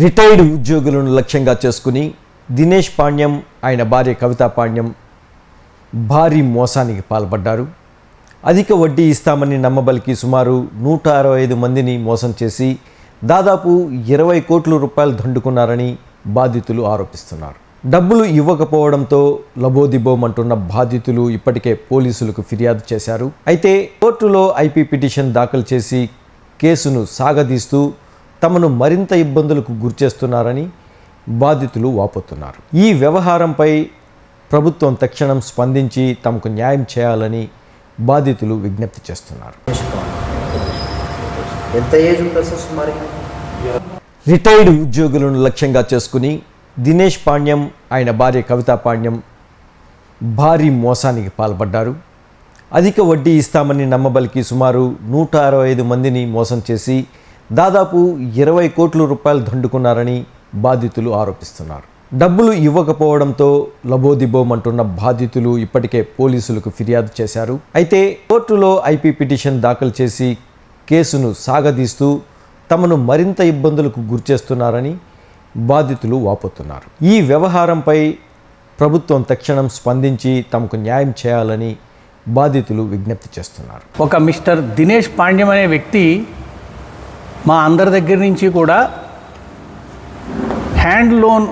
Retired ఉద్యోగులను లక్ష్యంగా చేసుకుని దినేష్ పాండ్యం ఆయన భార్య కవితా పాండ్యం భారీ మోసానికి పాల్పడ్డారు. అధిక వడ్డీ ఇస్తామని నమ్మబలికి సుమారు నూట అరవై ఐదు మందిని మోసం చేసి దాదాపు ఇరవై కోట్ల రూపాయలు దండుకున్నారని బాధితులు ఆరోపిస్తున్నారు. డబ్బులు ఇవ్వకపోవడంతో లబోదిబోమంటున్న బాధితులు ఇప్పటికే పోలీసులకు ఫిర్యాదు చేశారు. అయితే కోర్టులో ఐపీ పిటిషన్ దాఖలు చేసి కేసును సాగదీస్తూ తమను మరింత ఇబ్బందులకు గురిచేస్తున్నారని బాధితులు వాపోతున్నారు. ఈ వ్యవహారంపై ప్రభుత్వం తక్షణం స్పందించి తమకు న్యాయం చేయాలని బాధితులు విజ్ఞప్తి చేస్తున్నారు. ఎంత ఏజ్ రిటైర్డ్ ఉద్యోగులను లక్ష్యంగా చేసుకుని దినేష్ పాండ్యం ఆయన భార్య కవితా పాండ్యం భారీ మోసానికి పాల్పడ్డారు. అధిక వడ్డీ ఇస్తామని నమ్మబలికి సుమారు నూట అరవై ఐదు మందిని మోసం చేసి దాదాపు ఇరవై కోట్ల రూపాయలు దండుకున్నారని బాధితులు ఆరోపిస్తున్నారు. డబ్బులు ఇవ్వకపోవడంతో లబోదిబోమంటున్న బాధితులు ఇప్పటికే పోలీసులకు ఫిర్యాదు చేశారు. అయితే కోర్టులో ఐపీ పిటిషన్ దాఖలు చేసి కేసును సాగదీస్తూ తమను మరింత ఇబ్బందులకు గురిచేస్తున్నారని బాధితులు వాపోతున్నారు. ఈ వ్యవహారంపై ప్రభుత్వం తక్షణం స్పందించి తమకు న్యాయం చేయాలని బాధితులు విజ్ఞప్తి చేస్తున్నారు. ఒక మిస్టర్ దినేష్ పాండ్యం అనే వ్యక్తి మా అందరి దగ్గర నుంచి కూడా హ్యాండ్ లోన్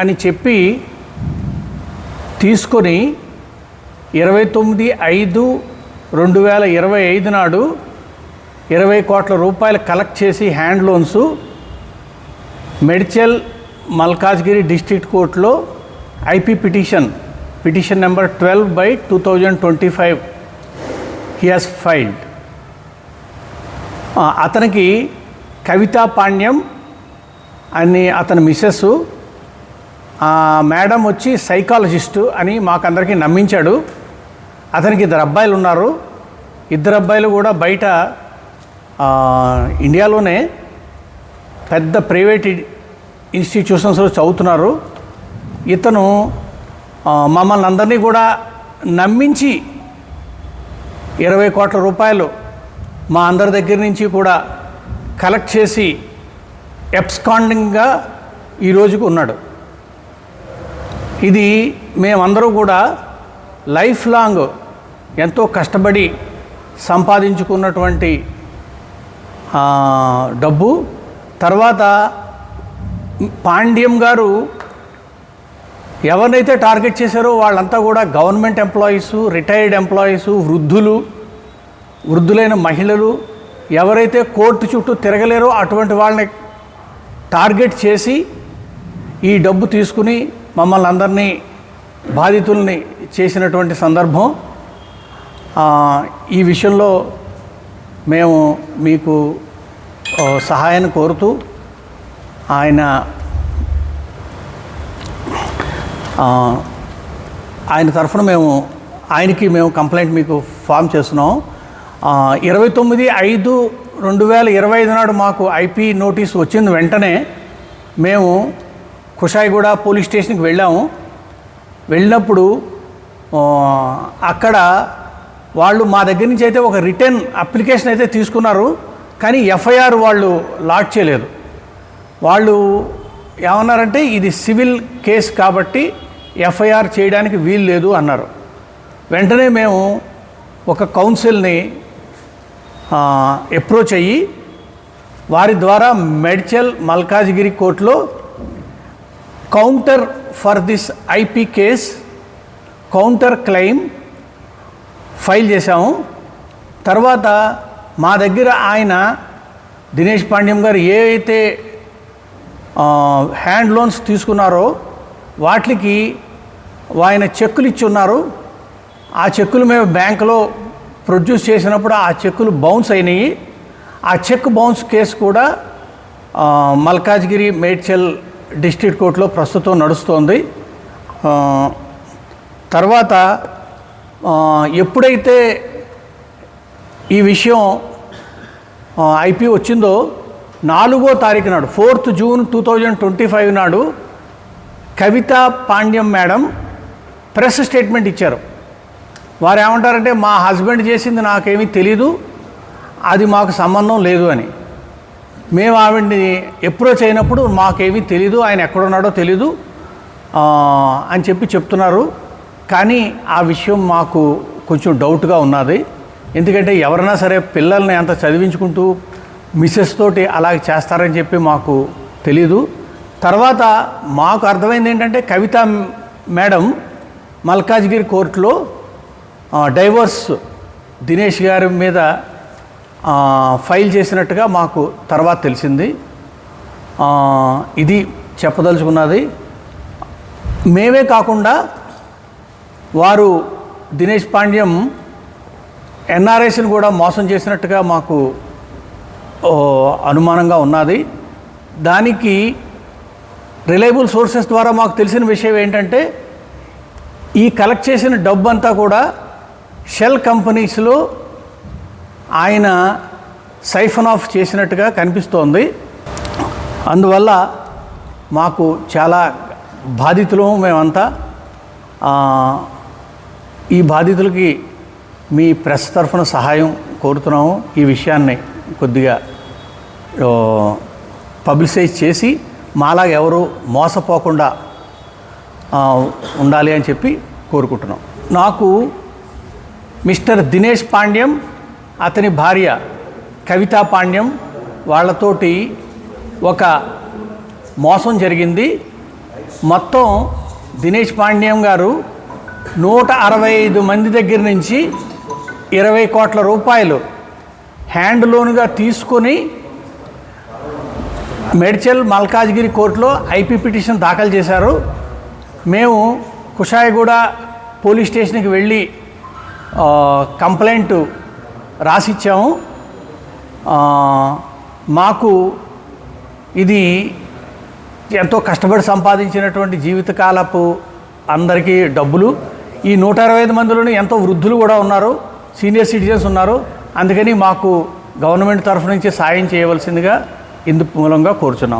అని చెప్పి తీసుకొని ఇరవై తొమ్మిది ఐదు రెండు వేల ఇరవై ఐదు నాడు ఇరవై కోట్ల రూపాయలు కలెక్ట్ చేసి hand loans Medchal Malkajgiri district కోర్టులో IP petition petition number twelve by two thousand twenty five he has filed అతనికి కవితా పాండ్యం అని అతని మిస్సెస్ మేడం వచ్చి సైకాలజిస్టు అని మాకందరికీ నమ్మించాడు. అతనికి ఇద్దరు అబ్బాయిలు ఉన్నారు. ఇద్దరు అబ్బాయిలు కూడా బయట ఇండియాలోనే పెద్ద ప్రైవేట్ ఇన్స్టిట్యూషన్స్లో చదువుతున్నారు. ఇతను మమ్మల్ని అందరినీ కూడా నమ్మించి ఇరవై కోట్ల రూపాయలు మా అందరి దగ్గర నుంచి కూడా కలెక్ట్ చేసి ఎప్స్కాండింగ్గా ఈ రోజుకు ఉన్నాడు. ఇది మేమందరూ కూడా లైఫ్ లాంగ్ ఎంతో కష్టపడి సంపాదించుకున్నటువంటి డబ్బు. తర్వాత పాండ్యం గారు ఎవరినైతే టార్గెట్ చేశారో వాళ్ళంతా కూడా గవర్నమెంట్ ఎంప్లాయీసు రిటైర్డ్ ఎంప్లాయీసు వృద్ధులు వృద్ధులైన మహిళలు ఎవరైతే కోర్టు చుట్టూ తిరగలేరో అటువంటి వాళ్ళని టార్గెట్ చేసి ఈ డబ్బు తీసుకుని మమ్మల్ని అందరినీ బాధితుల్ని చేసినటువంటి సందర్భం ఈ విషయంలో మేము మీకు సహాయాన్ని కోరుతూ ఆయన ఆయన తరఫున మేము ఆయనకి మేము కంప్లైంట్ మీకు ఫామ్ చేస్తున్నాం. ఇరవై తొమ్మిది ఐదు రెండు వేల ఇరవై ఐదు నాడు మాకు ఐపీ నోటీస్ వచ్చింది వెంటనే మేము కుషాయిగూడ పోలీస్ స్టేషన్కి వెళ్ళాము. వెళ్ళినప్పుడు అక్కడ వాళ్ళు మా దగ్గర నుంచి అయితే ఒక రిటర్న్ అప్లికేషన్ అయితే తీసుకున్నారు. కానీ ఎఫ్ఐఆర్ వాళ్ళు లాడ్ చేయలేదు. వాళ్ళు ఏమన్నారంటే ఇది సివిల్ కేసు కాబట్టి ఎఫ్ఐఆర్ చేయడానికి వీలు లేదు అన్నారు. వెంటనే మేము ఒక కౌన్సిల్ని అప్రోచ్ అయ్యి వారి ద్వారా మెడ్చల్ మల్కాజ్గిరి కోర్టులో counter for this IP case counter claim file చేశాము. తర్వాత మా దగ్గర ఆయన దినేష్ పాండ్యం గారు ఏవైతే హ్యాండ్ లోన్స్ తీసుకున్నారో వాటికి ఆయన చెక్కులు ఇచ్చి ఉన్నారు. ఆ చెక్కులు మేము బ్యాంకులో ప్రొడ్యూస్ చేసినప్పుడు ఆ చెక్కులు బౌన్స్ అయినాయి. ఆ చెక్ బౌన్స్ కేసు కూడా మల్కాజ్గిరి మేడ్చల్ డిస్ట్రిక్ట్ కోర్టులో ప్రస్తుతం నడుస్తోంది. తర్వాత ఎప్పుడైతే ఈ విషయం ఐపీ వచ్చిందో నాలుగో తారీఖు నాడు fourth June two thousand twenty five నాడు Kavitha Pandyam madam press statement ఇచ్చారు. వారు ఏమంటారంటే మా హస్బెండ్ చేసింది నాకేమీ తెలీదు అది మాకు సంబంధం లేదు అని. మేము ఆవిడ్ని అప్రోచ్ అయినప్పుడు మాకేమీ తెలీదు ఆయన ఎక్కడున్నాడో తెలీదు అని చెప్పి చెప్తున్నారు. కానీ ఆ విషయం మాకు కొంచెం డౌట్గా ఉన్నది. ఎందుకంటే ఎవరైనా సరే పిల్లల్ని అంత చదివించుకుంటూ మిస్సెస్ తోటి అలా చేస్తారని చెప్పి మాకు తెలీదు. తర్వాత మాకు అర్థమైంది ఏంటంటే కవిత మేడం మల్కాజ్గిరి కోర్టులో డైవర్స్ దినేష్ గారి మీద ఫైల్ చేసినట్టుగా మాకు తర్వాత తెలిసింది. ఇది చెప్పదలుచుకున్నది. మేమే కాకుండా వారు దినేష్ పాండ్యం ఎన్ఆర్ఎస్ని కూడా మోసం చేసినట్టుగా మాకు అనుమానంగా ఉన్నది. దానికి రిలయబుల్ సోర్సెస్ ద్వారా మాకు తెలిసిన విషయం ఏంటంటే ఈ కలెక్ట్ చేసిన డబ్బు అంతా కూడా షెల్ కంపెనీస్లో ఆయన సైఫన్ ఆఫ్ చేసినట్టుగా కనిపిస్తోంది. అందువల్ల మాకు చాలా బాధితులు మేమంతా. ఈ బాధితులకి మీ ప్రెస్ తరఫున సహాయం కోరుతున్నాము. ఈ విషయాన్ని కొద్దిగా పబ్లిసైజ్ చేసి మాలాగా ఎవరు మోసపోకుండా ఉండాలి అని చెప్పి కోరుకుంటున్నాం. నాకు మిస్టర్ దినేష్ పాండ్యం అతని భార్య కవితా పాండ్యం వాళ్ళతోటి ఒక మోసం జరిగింది. మొత్తం దినేష్ పాండ్యం గారు నూట అరవై ఐదు మంది దగ్గర నుంచి ఇరవై కోట్ల రూపాయలు హ్యాండ్ లోన్గా తీసుకొని మేడ్చల్ మల్కాజ్గిరి కోర్టులో ఐపీ పిటిషన్ దాఖలు చేశారు. మేము కుషాయిగూడ పోలీస్ స్టేషన్కి వెళ్ళి కంప్లైంట్ రాసిచ్చాము. మాకు ఇది ఎంతో కష్టపడి సంపాదించినటువంటి జీవితకాలపు అందరికీ డబ్బులు. ఈ నూట అరవై ఐదు మందిలోనే ఎంతో వృద్ధులు కూడా ఉన్నారు సీనియర్ సిటిజన్స్ ఉన్నారు. అందుకని మాకు గవర్నమెంట్ తరఫు నుంచి సాయం చేయవలసిందిగా ఇందు మూలంగా కోరుచున్నాం.